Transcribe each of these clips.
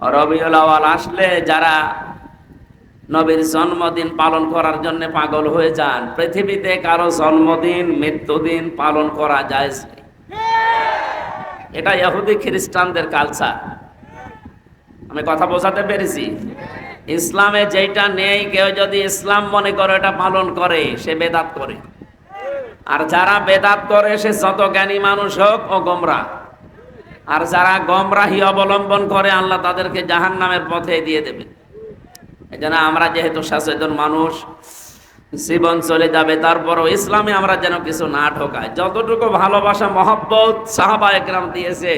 রবিউল আওয়াল আসলে যারা নবীর জন্মদিন পালন করার জন্য পাগল হয়ে যান, পৃথিবীতে কারও জন্মদিন, মৃত্যুদিন পালন করা যায় এটা ইহুদি খ্রিস্টানদের কালচার আমি কথা বোঝাতে পেরেছি। ইসলামে যেটা নেই, কেউ যদি ইসলাম মনে করে এটা পালন করে, সে বেদাত করে। আর যারা বেদাত করে, সে যত জ্ঞানী মানুষ হোক ও গোমরা। আর যারা গমরাহি অবলম্বন করে, আল্লাহ তাদেরকে জাহান নামের পথে দিয়ে দেবে। এই জন্য আমরা যেহেতু সচেতন মানুষ, জীবন চলে যাবে, তারপরও ইসলামে আমরা যেন কিছু না ঢোকাই যতটুকু ভালোবাসা, মহব্বত সাহাবা একরাম দিয়েছে,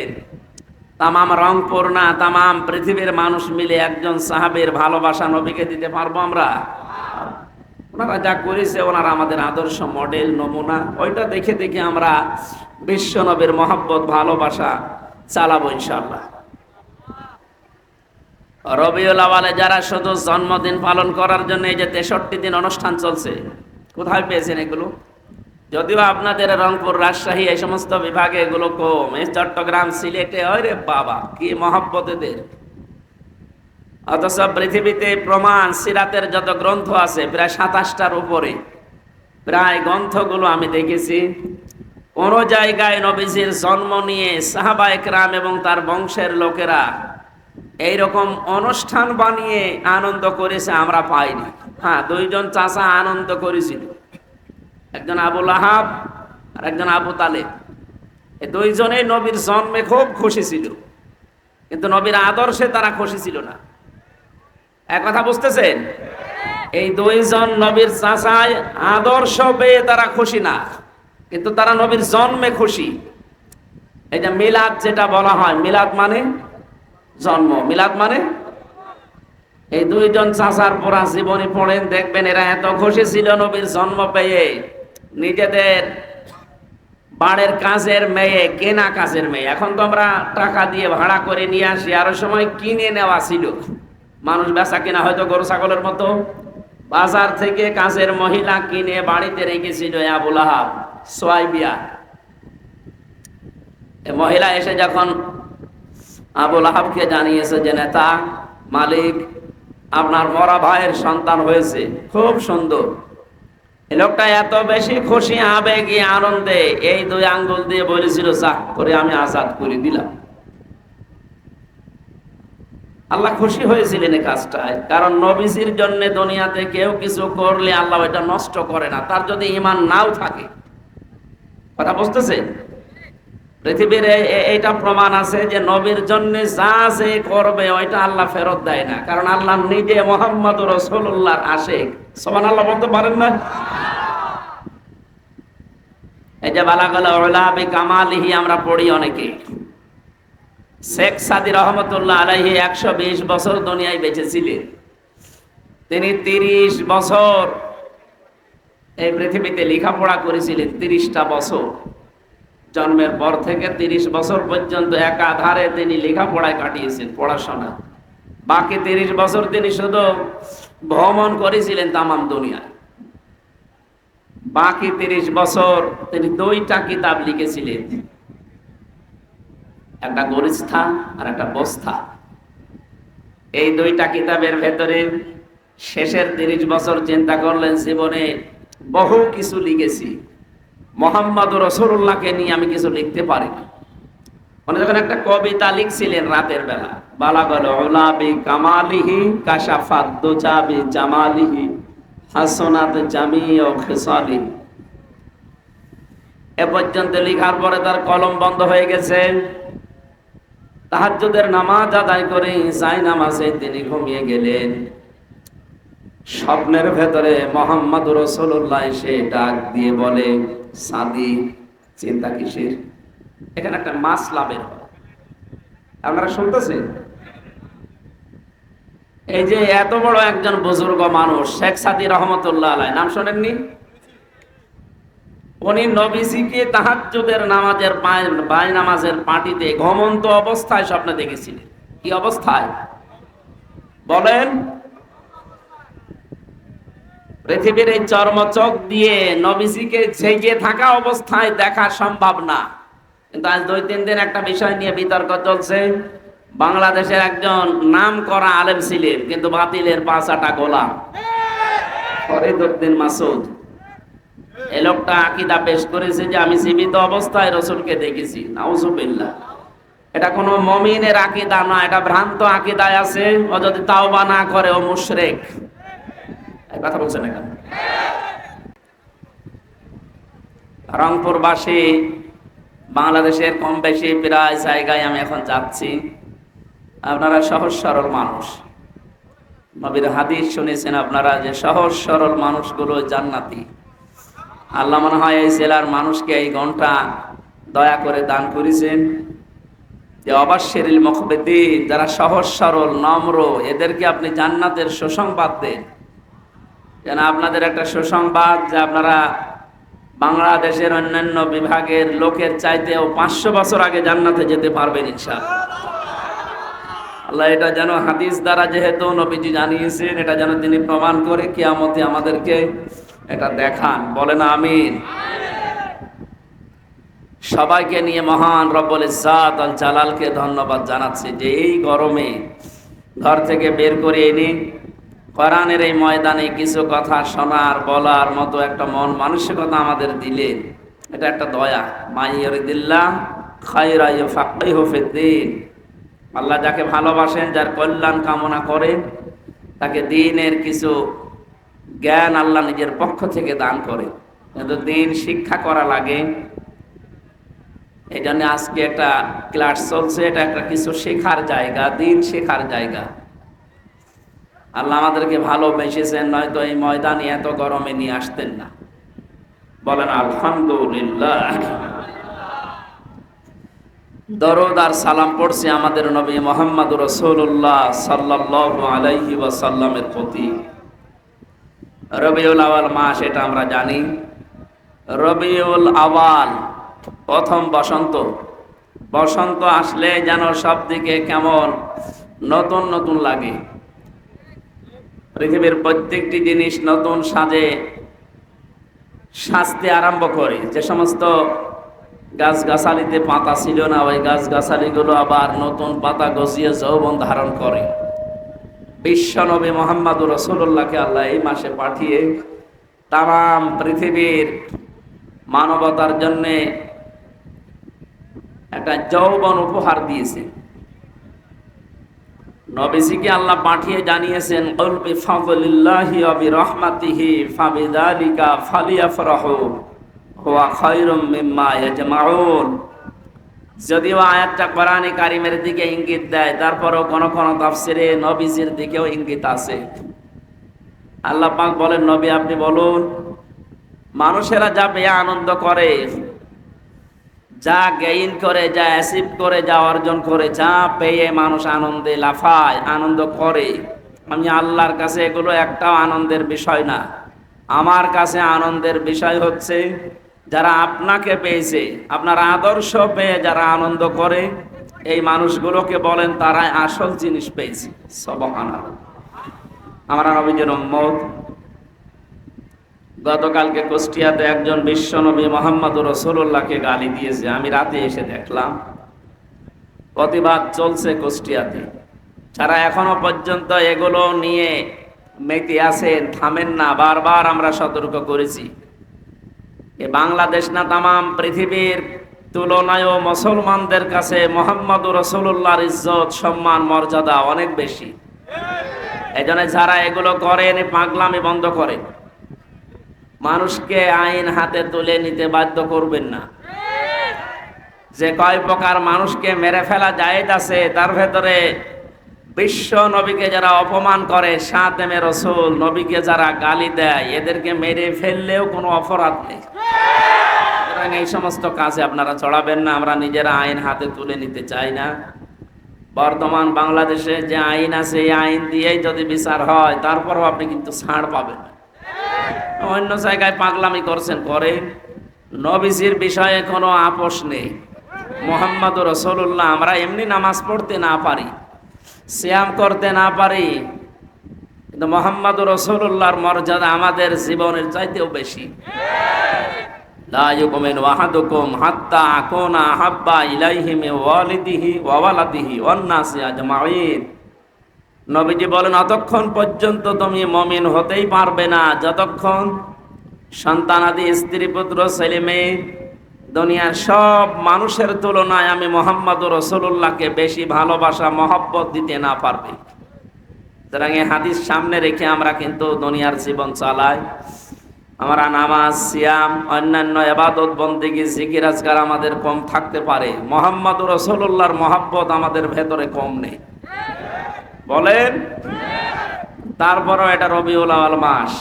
তামাম রংপুর না, তামাম পৃথিবীর মানুষ মিলে একজন সাহাবের ভালোবাসা নবীকে দিতে পারব আমরা? ওনারা যা করেছে, ওনারা আমাদের আদর্শ মডেল, নমুনা। ওইটা দেখে দেখে আমরা বিশ্ব নবীর মহব্বত, ভালোবাসা চালাবো ইনশাল্লাহ রবিউল আওয়ালে যারা শুধু জন্মদিন পালন করার জন্য এই যে তেষট্টি দিন অনুষ্ঠান চলছে, কোথায় পেয়েছেন এগুলো? যদিও আপনাদের রংপুর রাজশাহী এই সমস্ত বিভাগে এগুলো কম। এই চট্টগ্রাম, সিলেটে ওরে বাবা, কি মহব্বত এদের। অথচ পৃথিবীতে প্রমাণ, সিরাতের যত গ্রন্থ আছে, প্রায় সাতাশটার উপরে। প্রায় গ্রন্থগুলো আমি দেখেছি। কোন জায়গায় নবীজির জন্ম নিয়ে সাহাবা একরাম এবং তার বংশের লোকেরা এইরকম অনুষ্ঠান বানিয়ে আনন্দ করেছে, আমরা পাইনি। হ্যাঁ দুইজন চাষা আনন্দ করেছিল। একজন আবুল আহাব আর একজন আবু তালেব। এই দুইজনেই নবীর জন্মে খুব খুশি ছিল। কিন্তু নবীর আদর্শে তারা খুশি ছিল না। এক কথা বুঝতেছেন? এই দুইজন নবীর চাষায় আদর্শ পেয়ে তারা খুশি না। কিন্তু তারা নবীর জন্মে খুশি। যে মিলাদ যেটা বলা হয়, মিলাদ মানে জন্ম। মিলাদ মানে এই দুইজন চাষার পড়া জীবনী পড়েন, দেখবেন এরা এত খুশি ছিল নবীর জন্ম পেয়ে। নিজেদের বাড়ির কাজের মেয়ে, কেনা কাজের মেয়ে। এখন তো আমরা টাকা দিয়ে ভাড়া করে নিয়ে আসি, আরও সময় কিনে নেওয়া ছিল। মানুষ বেচা কিনা হয়তো গরু, ছাগলের মতো বাজার থেকে কাজের মহিলা কিনে বাড়িতে রেখেছিল আবুল আহাব সোয়াইবিয়া। মহিলা এসে যখন আবুল আহাবকে জানিয়েছে যে, নেতা, মালিক, আপনার মরা ভাইয়ের সন্তান হয়েছে, খুব সুন্দর। লোকটা এত বেশি খুশি, আবেগে, আনন্দে এই দুই আঙ্গুল দিয়ে বলেছিল চাহ করে আমি আজাদ করে দিলাম। আল্লাহ খুশি হয়েছিলেন এই কাজটায়। কারণ নবীজির জন্য দুনিয়াতে কেউ কিছু করলে আল্লাহ এটা নষ্ট করে না। তার যদি ইমান নাও থাকে। কথা বুঝতেছে? পৃথিবীর এইটা প্রমাণ আছে যে নবীর জন্য যা যে করবে, ওইটা আল্লাহ ফেরত দেয় না। কারণ আল্লাহ নিজে মোহাম্মদ রসুল্লাহর আশেক। সমান আল্লাহ বলতে পারেন না? এই যে বালাগাল ওলাবি কামালিহি, আমরা পড়ি অনেকে শেখ সাদি রহমতুল্লাহ আলাইহি একশো বিশ বছর দুনিয়ায় বেঁচে ছিলেন তিনি তিরিশ বছর এই পৃথিবীতে লেখাপড়া করেছিলেন, তিরিশটা বছর। জন্মের পর থেকে তিরিশ বছর পর্যন্ত একাধারে তিনি লেখাপড়ায় কাটিয়েছেন, পড়াশোনা। বাকি তিরিশ বছর তিনি শুধু ভ্রমণ করেছিলেন তামাম দুনিয়ায়। বাকি তিরিশ বছর তিনি দুইটা কিতাব লিখেছিলেন। একটা গরিষ্ঠা আর একটা বস্থা। এই দুইটা কিতাবের ভেতরে শেষের তিরিশ বছর চিন্তা করলেন জীবনে বহু কিছু লিখেছি। মোহাম্মদ রসুল্লাহকে নিয়ে আমি কিছু লিখতে পারি না। যখন একটা কবিতা লিখছিলেন রাতের বেলা, বালাগল ওলাবি কামালিহি কাশাফাত হাসনাত এ পর্যন্ত লিখার পরে তার কলম বন্ধ হয়ে গেছে। তাহাজ্জুদের নামাজ আদায় করে সাই নামাজে তিনি ঘুমিয়ে গেলেন। স্বপ্নের ভেতরে মোহাম্মদ রসুল্লাহ এসে ডাক দিয়ে বলে, সাদি, চিন্তা কিসের? এখানে একটা মাস লাভের আপনারা শুনতেছেন? এই যে এত বড় একজন বুজুর্গ মানুষ, শেখ সাদি রহমতুল্লাহ আলাই নাম শোনেননি? উনি নবীজিকে তাহাজ্জুদের নামাজের বাই নামাজের পাটিতে ঘমন্ত অবস্থায় স্বপ্নে দেখেছিলেন। কি অবস্থায়? বলেন, পৃথিবীর এই চর্মচক দিয়ে নবীজিকে ছেগে থাকা অবস্থায় দেখা সম্ভব না। কিন্তু আজ দুই তিন দিন একটা বিষয় নিয়ে বিতর্ক চলছে। বাংলাদেশের একজন নাম করা আলেম ছিলেন, কিন্তু বাতিলের পাঁচাটা গোলাম। ফরিদুদ্দিন মাসুদ। এই লোকটা আকিদা পেশ করেছে যে আমি অবস্থায় রসুলকে দেখেছি। নাউজুবিল্লাহ। এটা কোনো মমিনের আকিদা না, এটা ভ্রান্ত আকিদায় আছে। ও যদি তাওবা না করে, ও মুশরেক। কথা রংপুরবাসী, বাংলাদেশের কম বেশি প্রায় জায়গায় আমি এখন যাচ্ছি। আপনারা সহজ সরল মানুষ। নবীর হাদিস শুনেছেন আপনারা যে সহজ সরল মানুষগুলো জান্নাতি। আল্লাহ মনে হয় এই জেলার মানুষকে এই ঘণ্টা দয়া করে দান করেছেন। যে অবাশ্যেরিল মখবেদিন যারা সহজ, সরল, নম্র, এদেরকে আপনি জান্নাতের সুসংবাদ দেন। যেন আপনাদের একটা সুসংবাদ যে আপনারা বাংলাদেশের অন্যান্য বিভাগের লোকের চাইতেও পাঁচশো বছর আগে জান্নাতে যেতে পারবেন ইনশাআল্লাহ। আল্লাহ, এটা যেন হাদিস দ্বারা যেহেতু নবীজি জানিয়েছেন, এটা যেন তিনি প্রমাণ করে কিয়ামতে আমাদেরকে এটা দেখান, বলেন আমিন। সবাইকে নিয়ে মহান রব্বুল ইজ্জাত আল জালালকে ধন্যবাদ জানাচ্ছি যে এই গরমে ঘর থেকে বের করে এনে কোরআনের এই ময়দানে কিছু কথা শোনার, বলার মতো একটা মন মানসিকতা আমাদের দিলেন। এটা একটা দয়া। মাইয়রিদিল্লাহ খায়রা ইউফাক্কিহু ফিদ্দিন। আল্লাহ যাকে ভালোবাসেন, যার কল্যাণ কামনা করেন, তাকে দিনের কিছু জ্ঞান আল্লাহ নিজের পক্ষ থেকে দান করে। কিন্তু দিন শিক্ষা করা লাগে। এই জন্য আজকে একটা ক্লাস চলছে, এটা একটা কিছু শেখার জায়গা, দিন শেখার জায়গা। আল্লাহ আমাদেরকে ভালোবেসেছেন, নয়তো এই ময়দানে এত গরমে নিয়ে আসতেন না। বলেন, আলহামদুলিল্লাহ। দরদ আর সালাম পড়ছে আমাদের নবী মোহাম্মদ রসুল্লাহ সাল্লাহ আলাইহি ওয়াসাল্লামের প্রতি। রবিউল আওয়াল মাস এটা আমরা জানি। রবিউল আওয়াল, প্রথম বসন্ত। বসন্ত আসলে যেন সব দিকে কেমন, নতুন নতুন লাগে। পৃথিবীর প্রত্যেকটি জিনিস নতুন সাজে, সাজতে আরম্ভ করে। যে সমস্ত গাছগাছালিতে পাতা ছিল না, ওই গাছগাছালিগুলো আবার নতুন পাতা গজিয়ে যৌবন ধারণ করে। বিশ্বনবী মোহাম্মদ রসুল্লাহকে আল্লাহ এই মাসে পাঠিয়ে তাম পৃথিবীর মানবতার জন্যে একটা যৌবন উপহার দিয়েছে। নবীজিকে আল্লাহ পাঠিয়ে জানিয়েছেন কলবি ফাদলিল্লাহি ওয়া বিরহমাতিহি ফাবিযালিকা ফালিয়াফরাহু, হুয়া মিম্মা ইয়াজমাউন। যদিও আয়াতটা কোরআনে কারিমের দিকে ইঙ্গিত দেয়, তারপরও কোন কোন তাফসিরে নবীজির দিকেও ইঙ্গিত আছে। আল্লাহ পাক বলেন, নবী, আপনি বলুন, মানুষেরা যা পেয়ে আনন্দ করে, যা গেইন করে, যা অ্যাসিভ করে, যা অর্জন করে, যা পেয়ে মানুষ আনন্দে লাফায়, আনন্দ করে, আমি আল্লাহর কাছে এগুলো একটাও আনন্দের বিষয় না। আমার কাছে আনন্দের বিষয় হচ্ছে যারা আপনাকে পেয়েছে, আপনার আদর্শ পেয়ে যারা আনন্দ করে, এই মানুষগুলোকে বলেন তারাই আসল জিনিস পেয়েছে। সবহান আমরা নবীজের মত গতকালকে কুষ্টিয়াতে একজন বিশ্বনবী মোহাম্মদ রসুল্লাহকে গালি দিয়েছে। আমি রাতে এসে দেখলাম, প্রতিবাদ চলছে কুষ্টিয়াতে। যারা এখনও পর্যন্ত এগুলো নিয়ে মেতে আছেন, থামেন না, বারবার আমরা সতর্ক করেছি। বাংলাদেশ না তামাম পৃথিবীর তুলনায় মুসলমানদের কাছে মোহাম্মদ রসুল্লাহর ইজ্জত, সম্মান, মর্যাদা অনেক বেশি। এই যারা এগুলো করেন পাগলামি বন্ধ করেন। মানুষকে আইন হাতে তুলে নিতে বাধ্য করবেন না। যে কয় প্রকার মানুষকে মেরে ফেলা যায় আছে, তার ভেতরে বিশ্ব নবীকে যারা অপমান করে সাতেমে রসুল নবীকে যারা গালি দেয়, এদেরকে মেরে ফেললেও কোনো অপরাধ নেই। সুতরাং এই সমস্ত কাজে আপনারা চড়াবেন না, আমরা নিজেরা আইন হাতে তুলে নিতে চাই না। বর্তমান বাংলাদেশে যে আইন আছে, এই আইন দিয়েই যদি বিচার হয়, তারপরও আপনি কিন্তু ছাড় পাবেন অন্য জায়গায় পাগলামি করছেন, করে। নবীজির বিষয়ে কোনো আপোষ নেই। মোহাম্মদ রসুল্লাহ আমরা এমনি নামাজ পড়তে না পারি। শ্যাম করতে না পারি, কিন্তু মোহাম্মদ রসুল্লাহর মর্যাদা আমাদের জীবনের চাইতেও বেশি। নবীজি বলেন, অতক্ষণ পর্যন্ত তুমি মমিন হতেই পারবে না। যতক্ষণ সন্তানাদি, স্ত্রী, পুত্র, ছেলে, মেয়ে দুনিয়ার সব মানুষের তুলনায় আমি মোহাম্মদ রসুল্লাহকে বেশি ভালোবাসা, মহব্বত দিতে না পারবে। সুতরাং এই হাদিস সামনে রেখে আমরা কিন্তু দুনিয়ার জীবন চালাই। আমরা নামাজ, সিয়াম, অন্যান্য এবাদত বন্দিগি, জিকির, আজকার আমাদের কম থাকতে পারে। মোহাম্মদ রসুল্লাহর মহাব্বত আমাদের ভেতরে কম নেই। বলেন? তারপরও এটা রবিউল আওয়াল মাস।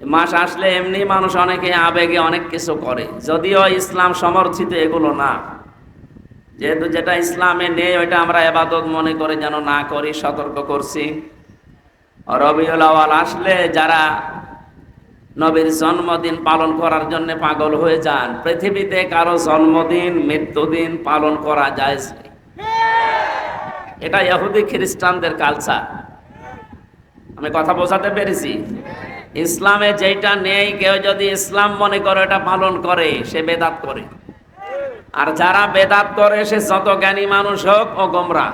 মাস আসলে এমনি মানুষ অনেকে আবেগে অনেক কিছু করে। যদিও ইসলাম সমর্থিত এগুলো না। যেহেতু যেটা ইসলামে নেই, ওইটা আমরা এবাদত মনে করে যেন না করি, সতর্ক করছি। রবিউল আওয়াল আসলে যারা নবীর জন্মদিন পালন করার জন্য পাগল হয়ে যান, পৃথিবীতে কারও জন্মদিন, মৃত্যুদিন পালন করা যায় এটা ইহুদি খ্রিস্টানদের কালচার আমি কথা বোঝাতে পেরেছি? ইসলামে যেটা নেই, কেউ যদি ইসলাম মনে করে এটা পালন করে, সে বেদাত করে। আর যারা বেদাত করে, সে যত জ্ঞানী মানুষ হোক ও গোমরা।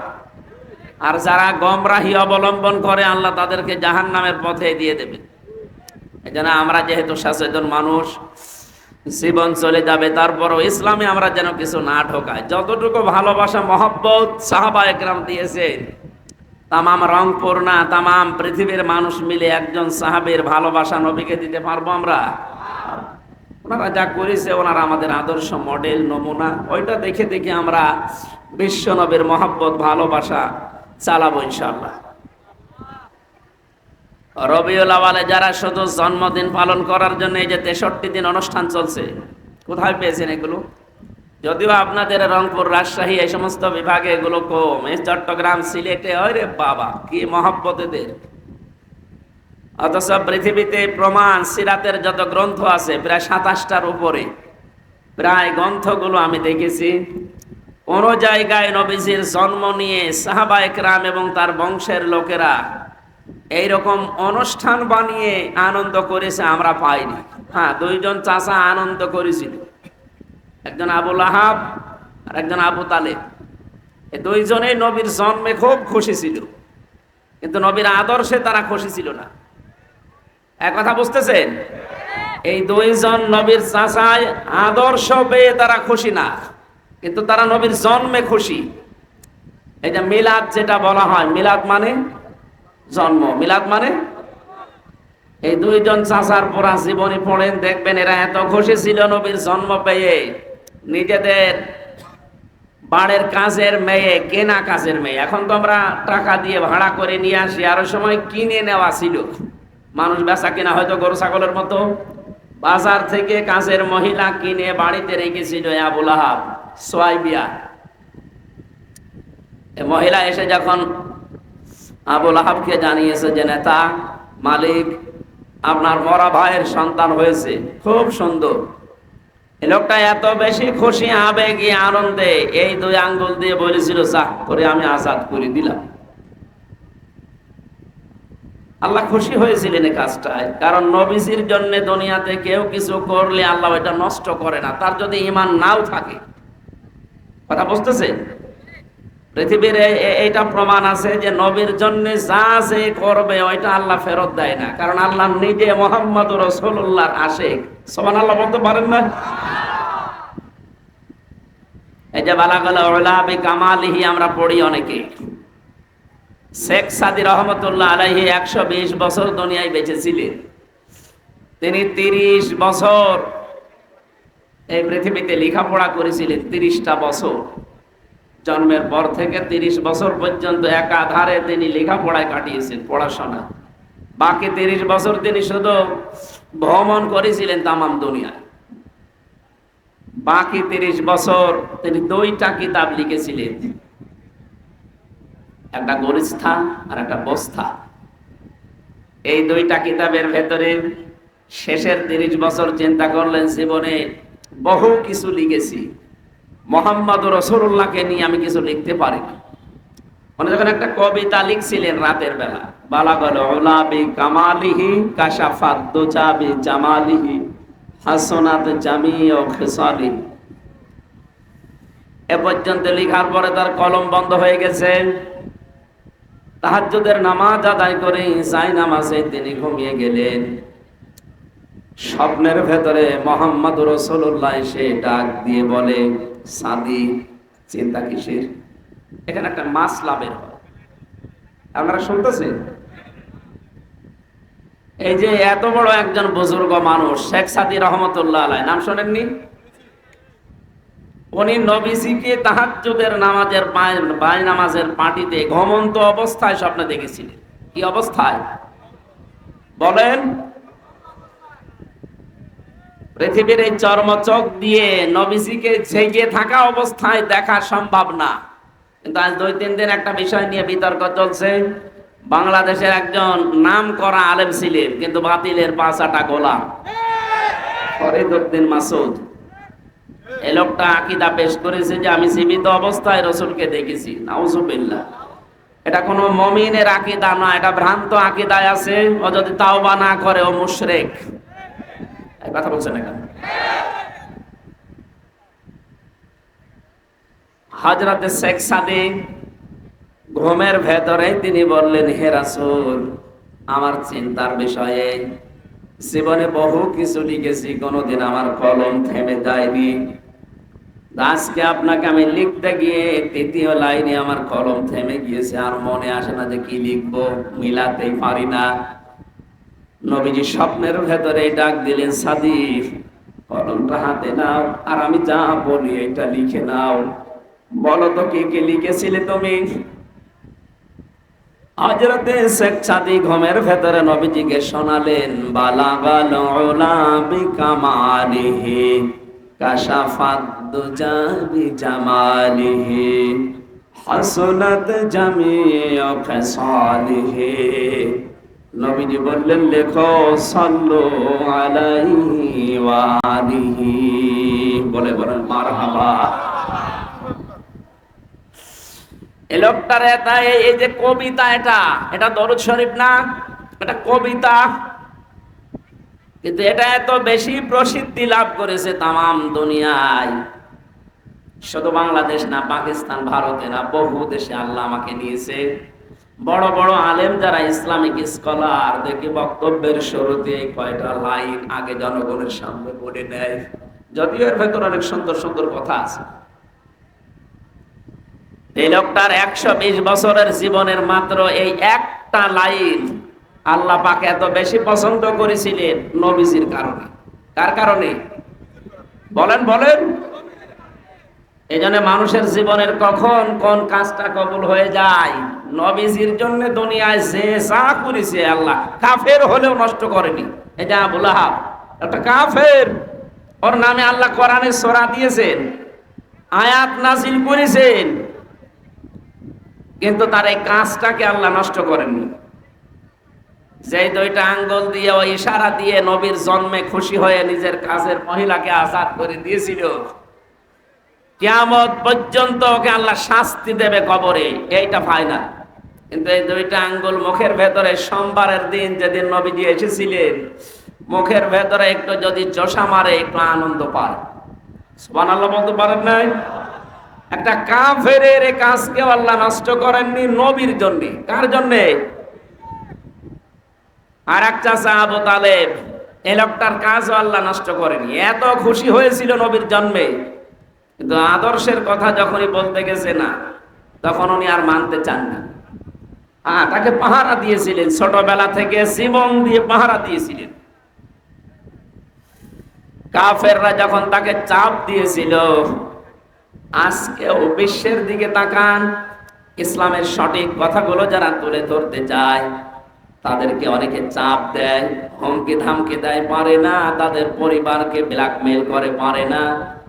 আর যারা গমরাহি অবলম্বন করে, আল্লাহ তাদেরকে জাহান নামের পথে দিয়ে দেবে। এই জন্য আমরা যেহেতু সচেতন মানুষ, জীবন চলে যাবে, তারপরও ইসলামে আমরা যেন কিছু না ঢোকাই যতটুকু ভালোবাসা, মহব্বত সাহাবা একরাম দিয়েছে তামাম রংপুর না, তামাম পৃথিবীর মানুষ মিলে একজন সাহাবের ভালোবাসা নবীকে দিতে পারব আমরা? ওনারা যা করেছে, ওনারা আমাদের আদর্শ মডেল, নমুনা। ওইটা দেখে দেখে আমরা বিশ্ব নবীর মহব্বত, ভালোবাসা চালাবো ইনশাল্লাহ রবিউল আওয়ালে যারা শুধু জন্মদিন পালন করার জন্য এই যে তেষট্টি দিন অনুষ্ঠান চলছে, কোথায় পেয়েছেন এগুলো? যদিও আপনাদের রংপুর রাজশাহী এই সমস্ত বিভাগে এগুলো কম, এই চট্টগ্রাম, সিলেটে রে বাবা, কি মহব্বত এদের। অথচ পৃথিবীতে প্রমাণ, সিরাতের যত গ্রন্থ আছে, প্রায় সাতাশটার উপরে। প্রায় গ্রন্থগুলো আমি দেখেছি। কোন জায়গায় নবীজির জন্ম নিয়ে সাহাবা একরাম এবং তার বংশের লোকেরা এইরকম অনুষ্ঠান বানিয়ে আনন্দ করেছে, আমরা পাইনি। হ্যাঁ দুইজন চাষা আনন্দ করেছিল। একজন আবুল আহাব আর একজন আবু তালেব। এই দুইজনেই নবীর জন্মে খুব খুশি ছিল। কিন্তু নবীর আদর্শে তারা খুশি ছিল না। এক কথা বুঝতেছেন? এই দুইজন নবীর চাষায় আদর্শ পেয়ে তারা খুশি না। কিন্তু তারা নবীর জন্মে খুশি। এই যে মিলাদ যেটা বলা হয়, মিলাদ মানে? জন্ম। মিলাদ মানে? এই দুইজন চাচার পরা জীবনী পড়েন, দেখবেন এরা এত খুশি ছিল নবীর জন্ম পেয়ে। নিজেদের বাড়ির কাজের মেয়ে, কেনা কাজের মেয়ে। এখন তো আমরা টাকা দিয়ে ভাড়া করে নিয়ে আসি, আরও সময় কিনে নেওয়া ছিল। মানুষ বেচা কিনা হয়তো গরু, ছাগলের মতো। বাজার থেকে কাজের মহিলা কিনে বাড়িতে রেখেছিল আবুল আহাব সোয়াইবিয়া। মহিলা এসে যখন আবুল আহাবকে জানিয়েছে যে, নেতা, মালিক, আপনার মরা ভাইয়ের সন্তান হয়েছে। খুব সুন্দর। লোকটা এত বেশি খুশি, আবেগে, আনন্দে এই দুই আঙ্গুল দিয়ে বলেছিল, চাহ করে আমি আজাদ করে দিলাম। আল্লাহ খুশি হয়েছিলেন এই কাজটায়, কারণ নবীজির জন্য দুনিয়াতে কেউ কিছু করলে আল্লাহ এটা নষ্ট করে না, তার যদি ইমান নাও থাকে। কথা বুঝতেছে? পৃথিবীর এইটা প্রমাণ আছে যে নবীর জন্য যা যে করবে, ওইটা আল্লাহ ফেরত দেয় না, কারণ আল্লাহ নিজে মোহাম্মদ রসুল্লাহর আশেক। সমান আল্লাহ বলতে পারেন না। এই যে বালাগালা ওলাবি কামালিহি আমরা পড়ি অনেকে। শেখ সাদি রহমতুল্লাহ আলাইহি একশো বিশ বছর দুনিয়ায় বেঁচেছিলেন। তিনি তিরিশ বছর এই পৃথিবীতে লেখাপড়া করেছিলেন, তিরিশটা বছর। জন্মের পর থেকে তিরিশ বছর পর্যন্ত একাধারে তিনি লেখাপড়ায় কাটিয়েছেন, পড়াশোনা। বাকি তিরিশ বছর তিনি শুধু ভ্রমণ করেছিলেন তামাম দুনিয়ায়। বাকি তিরিশ বছর তিনি দুইটা কিতাব লিখেছিলেন। একটা গরিষ্ঠা আর একটা বস্থা। এই দুইটা কিতাবের ভেতরে শেষের তিরিশ বছর চিন্তা করলেন, জীবনে বহু কিছু লিখেছি। মোহাম্মদ রসুল্লাহকে নিয়ে আমি কিছু লিখতে পারি যখন একটা কবিতা লিখছিলেন রাতের বেলা। বালাগল ওলাবি কামালিহি কাশাফাত জামালিহি হাসনাত জামি ও খেসালি এ পর্যন্ত লেখার পরে তার কলম বন্ধ হয়ে গেছে। তাহাজ্জুদের নামাজ আদায় করে ইসাই নামাজে তিনি ঘুমিয়ে গেলেন। স্বপ্নের ভেতরে মোহাম্মদ রসুল্লাহ এসে ডাক দিয়ে বলে সাদি চিন্তা কিসের? এখানে একটা মাছ লাভের হয়। আপনারা শুনতেছেন? এই যে এত বড় একজন বুজুর্গ মানুষ, শেখ সাদি রহমতুল্লাহ নাম শোনেননি? উনি নবীজিকে তাহাজ্জুদের নামাজের বাই নামাজের পার্টিতে ঘমন্ত অবস্থায় স্বপ্নে দেখেছিলেন। কি অবস্থায়? বলেন। পৃথিবীর এই চর্মচক দিয়ে নবীজিকে জেগে থাকা অবস্থায় দেখা সম্ভব না। কিন্তু আজ দুই, তিন দিন একটা বিষয় নিয়ে বিতর্ক চলছে। বাংলাদেশের একজন নাম করা আলেম ছিলেন কিন্তু বাতিলের পাঁচাটা গোলাম। ফরিদুদ্দিন মাসুদ। এই লোকটা আকিদা পেশ করেছে যে আমি জীবিত অবস্থায় রসুলকে দেখেছি। নাউজুবিল্লাহ। এটা কোনো মমিনের আকিদা না, এটা ভ্রান্ত আকিদায় আছে। ও যদি তাওবা না করে, ও মুশরেক। কথা বলছেন না হজরতে শেখ সাদি, ঘুমের ভেতরে তিনি বললেন, হে রাসূল, আমার চিন্তার বিষয়ে জীবনে বহু কিছু লিখেছি, কোনোদিন আমার কলম থেমে যায়নি। আজকে আপনাকে আমি লিখতে গিয়ে তৃতীয় লাইনে আমার কলম থেমে গিয়েছে, আর মনে আসে না যে কি লিখব, মিলাতেই পারি না। নবীজি স্বপ্নের ভেতরে ডাক দিলেন সাদি কলমটা হাতে নাও, আর আমি যা বলি এটা লিখে নাও। বলো তো কে কে লিখেছিলে তুমি? হজরতে শেখ সাদি ঘুমের ভেতরে নবীজিকে শোনালেন ফিসালিহি। নবীজি বললেন, লেখো, সাল্লু বলে বলেন, মারহাবা। লোকটার এটা এই যে কবিতা এটা এটা দরুদ শরীফ না? এটা কবিতা। কিন্তু এটা এত বেশি প্রসিদ্ধি লাভ করেছে তাম দুনিয়ায়। শুধু বাংলাদেশ না, পাকিস্তান ভারতে না, বহু দেশে আল্লাহ আমাকে নিয়েছে বড় বড় আলেম যারা ইসলামিক স্কলার, দেখে বক্তব্যের শুরুতে কয়টা লাইন আগে জনগণের সামনে পড়ে নেয়। যদিও এর ভেতর অনেক সুন্দর সুন্দর কথা আছে। এই লোকটার একশো বিশ বছরের জীবনের মাত্র এই একটা লাইন আল্লাহ পাকে এত বেশি পছন্দ করেছিলেন নবীজির কারণে। কার কারণে? বলেন বলেন। এই জন্য মানুষের জীবনের কখন কোন কাজটা কবুল হয়ে যায়, নবীজির জন্য দুনিয়ায় যে যা করেছে আল্লাহ কাফের হলেও নষ্ট করেনি। এটা যে আবুল আহাব একটা কাফের, ওর নামে আল্লাহ কোরআনে সরা দিয়েছেন, আয়াত নাজিল করেছেন কিন্তু তার এই কাজটাকে আল্লাহ নষ্ট করেননি। যে দুইটা আঙ্গুল দিয়ে ওই ইশারা দিয়ে নবীর জন্মে খুশি হয়ে নিজের কাজের মহিলাকে আজাদ করে দিয়েছিল, কিয়ামত পর্যন্ত ওকে আল্লাহ শাস্তি দেবে কবরে, এইটা ফাইনাল কিন্তু এই দুইটা আঙ্গুল মুখের ভেতরে, সোমবারের দিন যেদিন নবীজি এসেছিলেন, মুখের ভেতরে একটু যদি চষা মারে, একটু আনন্দ পায়। সুবান আল্লাহ বলতে পারেন নাই? একটা কাফের কাজকে আল্লাহ নষ্ট করেননি নবীর জন্য। কার জন্যে? আর একটা আবু তালেব, এই লোকটার কাজও আল্লাহ নষ্ট করেনি এত খুশি হয়েছিল নবীর জন্মে, কিন্তু আদর্শের কথা যখনই বলতে গেছে না, তখন উনি আর মানতে চান না। হ্যাঁ তাকে পাহারা দিয়েছিলেন। ছোটবেলা থেকে জীবন দিয়ে পাহারা দিয়েছিলেন। কাফেররা যখন তাকে চাপ দিয়েছিল আজকেও বিশ্বের দিকে তাকান, ইসলামের সঠিক কথাগুলো যারা তুলে ধরতে চায়, তাদেরকে অনেকে চাপ দেয়, হুমকি ধামকি দেয়, পারে না, তাদের পরিবারকে ব্ল্যাকমেল করে, পারে না।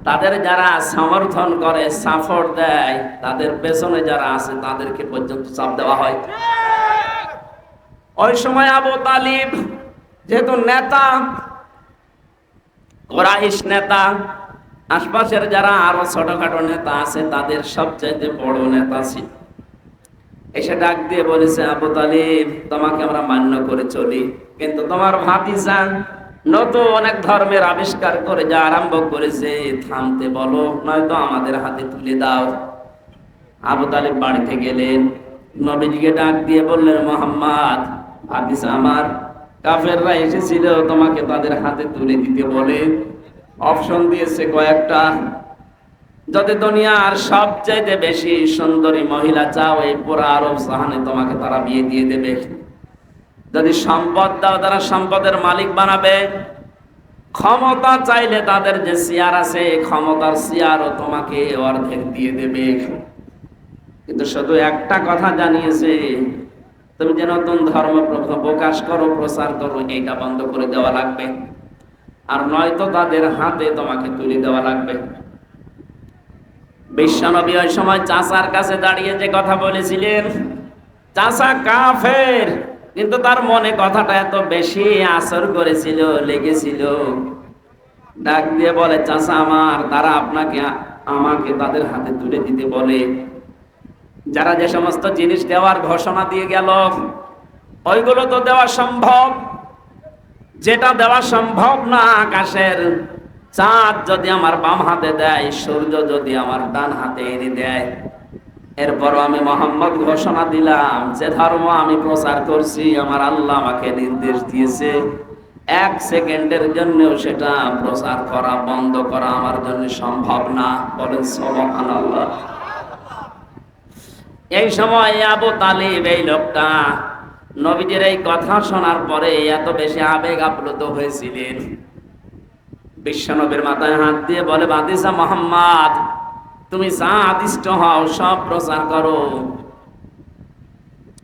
তাদের যারা সমর্থন করে সাপোর্ট দেয়, তাদের পেছনে যারা আছে, তাদেরকে পর্যন্ত চাপ দেওয়া হয়। ওই সময় আবু তালিব, যেহেতু নেতা, কোরাইশ নেতা আশপাশের যারা আরও ছোটখাটো নেতা আছে, তাদের সবচাইতে বড় নেতা ছিল এসে ডাক দিয়ে বলেছে, আবু তালিব, তোমাকে আমরা মান্য করে চলি। কিন্তু তোমার ভাতিজা নতুন অনেক ধর্মের আবিষ্কার করে যা আরম্ভ করেছে, থামতে বলো, নয়তো আমাদের হাতে তুলে দাও। আবু তালিব বাড়িতে গেলেন। নবীজিকে ডাক দিয়ে বললেন, মোহাম্মদ ভাবিস আমার। কাফেররা এসেছিল, তোমাকে তাদের হাতে তুলে দিতে বলে। অপশন দিয়েছে কয়েকটা। যদি দুনিয়ার সবচাইতে বেশি সুন্দরী মহিলা চাও, এই পুরো আরব সাহানে তোমাকে তারা বিয়ে দিয়ে দেবে। যদি সম্পদ দাও, তারা সম্পদের মালিক বানাবে। ক্ষমতা চাইলে তাদের যে চেয়ার আছে ক্ষমতার চেয়ারও তোমাকে অর্ধেক দিয়ে দেবে। কিন্তু শুধু একটা কথা জানিয়েছে, তুমি যে নতুন ধর্ম প্রকাশ করো, প্রচার করো, এইটা বন্ধ করে দেওয়া লাগবে। আর নয়তো তাদের হাতে তোমাকে তুলে দেওয়া লাগবে। বিশ্বনবী ওই সময় চাষার কাছে দাঁড়িয়ে যে কথা বলেছিলেন চাষা কাফের। কিন্তু তার মনে কথাটা এত বেশি আসর করেছিল, লেগেছিল। ডাক দিয়ে বলে চাষা আমার, তারা আপনাকে, আমাকে তাদের হাতে তুলে দিতে বলে। যারা যে সমস্ত জিনিস দেওয়ার ঘোষণা দিয়ে গেল, ওইগুলো তো দেওয়া সম্ভব। যেটা দেওয়া সম্ভব না আকাশের, চাঁদ যদি আমার বাম হাতে দেয়, সূর্য যদি আমার ডান হাতে এনে দেয়। এরপর আমি মোহাম্মদ ঘোষণা দিলাম, যে ধর্ম আমি প্রচার করছি, আমার আল্লাহ আমাকে নির্দেশ দিয়েছে। এক সেকেন্ডের জন্যও সেটা প্রচার করা, বন্ধ করা আমার জন্য সম্ভব না। বলেন সবহান আল্লাহ এই সময় আবু তালিব, এই লোকটা নবীজির এই কথা শোনার পরে এত বেশি আবেগ আপ্লুত হয়েছিলেন। বিশ্বনবীর মাথায় হাত দিয়ে বলে, বাদিসা মোহাম্মদ, তুমি যা আদিষ্ট হও, সব প্রচার করো।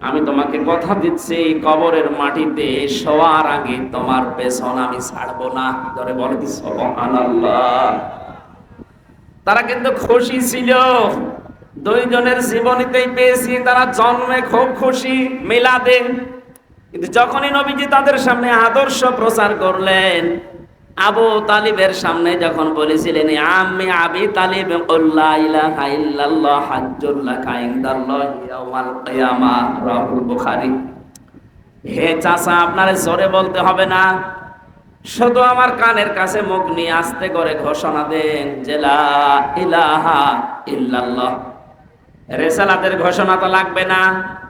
আমি তোমাকে কথা দিচ্ছি, কবরের মাটিতে শোয়ার আগে তোমার পেছন আমি ছাড়বো না। ধরে বলে সুবহানাল্লাহ। তারা কিন্তু খুশি ছিল। দুইজনের জীবনীতেই পেয়েছি, তারা জন্মে খুব খুশি, মিলাদে। কিন্তু যখনই নবীজি তাদের সামনে আদর্শ প্রচার করলেন, আবু তালিবের সামনে যখন বলেছিলেন আমি আবি তালিব বুখারী। হে চাচা, আপনার জোরে বলতে হবে না। শুধু আমার কানের কাছে মুখ নিয়ে আস্তে করে ঘোষণা দেন যে লা ইলাহা ইল্লাল্লাহ রেসালাতের ঘোষণা তো লাগবে না।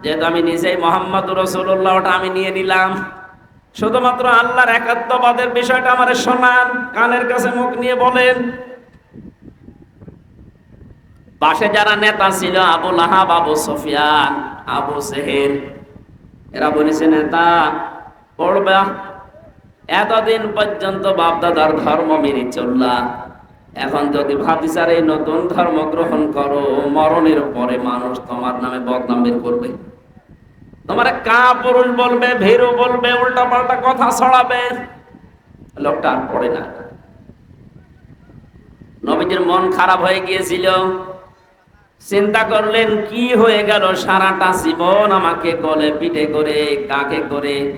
যেহেতু আমি নিজেই মোহাম্মদ রসুল্লাহ ওটা আমি নিয়ে নিলাম। শুধুমাত্র আল্লাহর একাত্মবাদের বিষয়টা আমার শোনান, কানের কাছে মুখ নিয়ে বলেন। পাশে যারা নেতা ছিল, আবু লাহাব, আবু সফিয়ান, আবু সেহের, এরা বলেছে, নেতা, পড়বা। এতদিন পর্যন্ত বাপদাদার ধর্ম মেনে চললা। এখন যদি ভাবিসার এই নতুন ধর্ম গ্রহণ করো, মরণের পরে মানুষ তোমার নামে বদনাম বের করবে। তোমার কা পুরুষ বলবে, ভীরু বলবে উল্টা পাল্টা কথা ছড়াবে। লোকটা আর পড়ে না। নবীজির মন খারাপ হয়ে গিয়েছিল। চিন্তা করলেন, কি হয়ে গেল সারাটা জীবন আমাকে গলে পিঠে করে, কাকে করে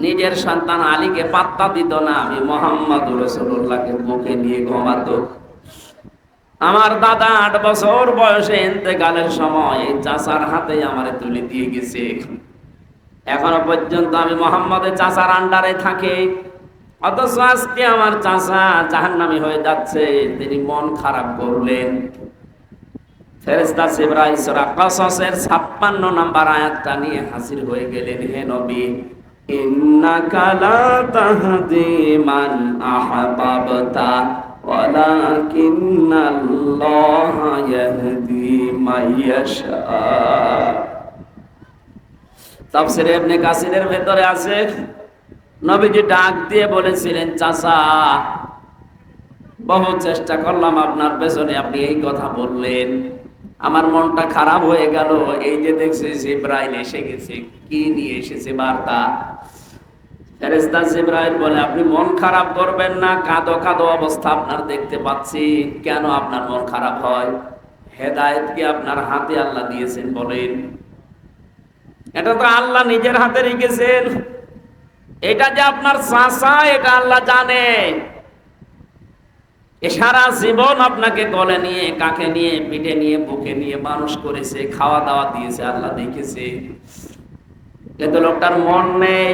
নিজের সন্তান আলীকে পাত্তা দিত না, আমি মোহাম্মদ রসুল্লাহকে বুকে নিয়ে ঘুমাতো। আমার দাদা আট বছর বয়সে ইন্তেকালের সময় চাচার হাতে আমার তুলে দিয়ে গেছে। এখনও পর্যন্ত আমি মোহাম্মদের চাচার আন্ডারে থাকি, অথচ আজকে আমার চাচা জাহান্নামি হয়ে যাচ্ছে, তিনি মন খারাপ করলেন। ফেরেস্তা সিবরাই সূরা কসসের 56 নাম্বার আয়াতটা নিয়ে হাজির হয়ে গেলেন, হে নবী। আহবাবতা ওয়ালাকিন্নাল্লাহা ইয়াহদি মান ইয়াশা তাফসীরে ইবনে কাসিরের ভেতরে আছে, নবীজি ডাক দিয়ে বলেছিলেন, চাচা, বহু চেষ্টা করলাম আপনার পেছনে, আপনি এই কথা বললেন। আমার মনটা খারাপ হয়ে গেল। এই যে দেখছি জিব্রাইল এসে গেছে। কি নিয়ে এসেছে বার্তা? ফেরেস্তা জিব্রাইল বলে, আপনি মন খারাপ করবেন না, কাঁদো কাঁদো অবস্থা আপনার দেখতে পাচ্ছি। কেন আপনার মন খারাপ হয়? হেদায়েত কি আপনার হাতে আল্লাহ দিয়েছেন বলেন? এটা তো আল্লাহ নিজের হাতে রেখেছেন। এটা যে আপনার চাষা এটা আল্লাহ জানে। এ সারা জীবন আপনাকে গলে নিয়ে কাকে নিয়ে, পিঠে নিয়ে, বুকে নিয়ে মানুষ করেছে, খাওয়া দাওয়া দিয়েছে, আল্লাহ দেখেছে। কিন্তু লোকটার মন নেই।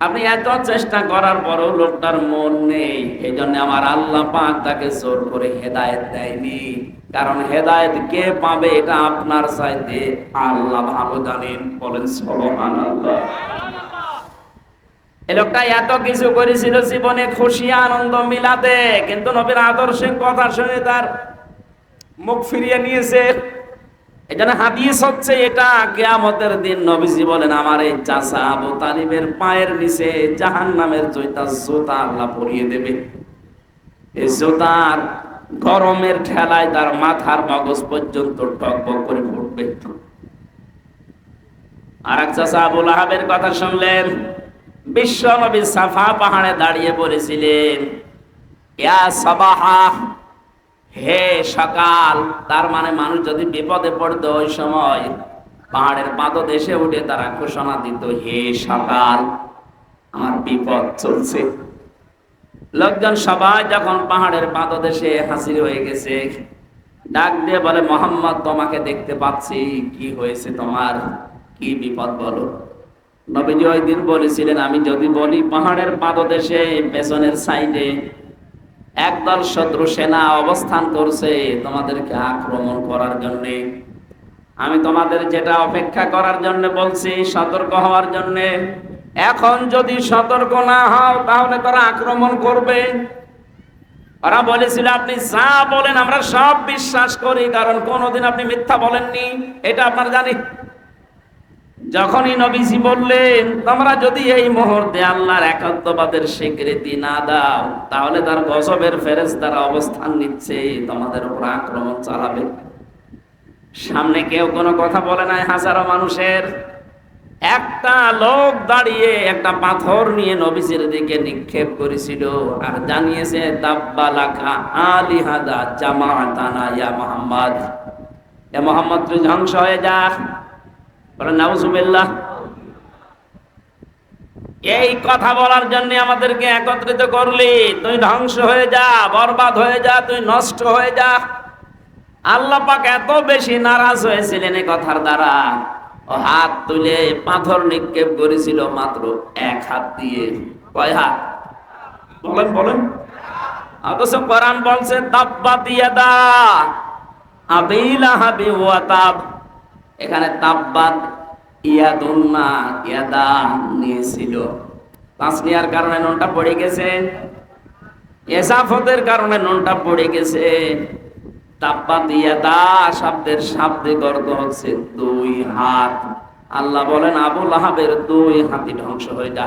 আপনি এত চেষ্টা করার পরও লোকটার মন নেই। এই জন্য আমার আল্লাহ পাক তাকে জোর করে হেদায়েত দেয়নি। কারণ হেদায়েত কে পাবে এটা আপনার চাইতে আল্লাহ ভালো জানেন। বলেন, সুবহানাল্লাহ। লোকটা এত কিছু করেছিল জীবনে খুশি, আনন্দ মিলাতে, কিন্তু নবীর আদর্শের কথা শুনে তার মুখ ফিরিয়ে নিয়েছে। হচ্ছে এটা, কেয়ামতের দিন নবীজি বলেন, আমার এই চাষা আবু তালিবের পায়ের নিচে জাহান নামের জৈতা, জোতা আল্লাহ পরিয়ে দেবে। এই জোতার গরমের ঠেলায় তার মাথার মগজ পর্যন্ত টকবক করে ফুটবে। আর এক চাষা আবুল আহাবের কথা শুনলেন বিশ্ব নবী সাফা পাহাড়ে দাঁড়িয়ে পড়েছিলেন। হে সকাল, তার মানে মানুষ যদি বিপদে পড়তো ওই সময়, পাহাড়ের পাদদেশে উঠে তারা ঘোষণা দিত, হে সকাল আমার বিপদ চলছে। লোকজন সবাই যখন পাহাড়ের পাদদেশে হাসির হয়ে গেছে, ডাক দিয়ে বলে, মোহাম্মদ, তোমাকে দেখতে পাচ্ছি, কি হয়েছে তোমার? কি বিপদ বলো? নবীজি ওই দিন বলেছিলেন, আমি যদি বলি পাহাড়ের পাদদেশে, পেছনের সাইডে একদল শত্রু সেনা অবস্থান করছে তোমাদেরকে আক্রমণ করার জন্য, আমি তোমাদের যেটা অপেক্ষা করার জন্য বলছি, সতর্ক হওয়ার জন্য, এখন যদি সতর্ক না হও, তাহলে তারা আক্রমণ করবে। ওরা বলেছিল, আপনি যা বলেন আমরা সব বিশ্বাস করি, কারণ কোনোদিন আপনি মিথ্যা বলেননি, এটা আপনার জানি যখনই নবীজি বললেন, তোমরা যদি এই মুহূর্তে আল্লাহর একাত্মবাদের স্বীকৃতি না দাও, তাহলে তার গজবের ফেরেস তারা অবস্থান নিচ্ছে, তোমাদের উপর আক্রমণ চালাবে। সামনে কেউ কোনো কথা বলে নাই হাজারো মানুষের। একটা লোক দাঁড়িয়ে একটা পাথর নিয়ে নবীজির দিকে নিক্ষেপ করেছিল আর জানিয়েছে দাব্বালাকা আলিহাদা জামাতানা ইয়া মোহাম্মদ। এ মোহাম্মদ তুই ধ্বংস হয়ে যা এই কথা বলার জন্য আমাদেরকে একত্রিত করলি। তুই ধ্বংস হয়ে যা, বরবাদ হয়ে যা, তুই নষ্ট হয়ে যা। আল্লাহ পাক এত বেশি নারাজ হয়েছিলেন এই কথার দ্বারা। ও হাত তুলে পাথর নিক্ষেপ করেছিল মাত্র এক হাত দিয়ে। কয় হাত? বলেন বলেন। অথচ কোরআন বলছে তাব্বা দিয়ে দা আবিলা হাবি ওয়া তাব। এখানে তাপবাদ ইয়াদুন্না ইয়াদা নিয়েছিল তাসনিয়ার কারণে নুনটা পড়ে গেছে। এসাফতের কারণে নুনটা পড়ে গেছে। তাপবাদ ইয়াদা শব্দের শাব্দিক গর্ত হচ্ছে দুই হাত। আল্লাহ বলেন আবুল আহাবের দুই হাতি ধ্বংস হয়ে যা।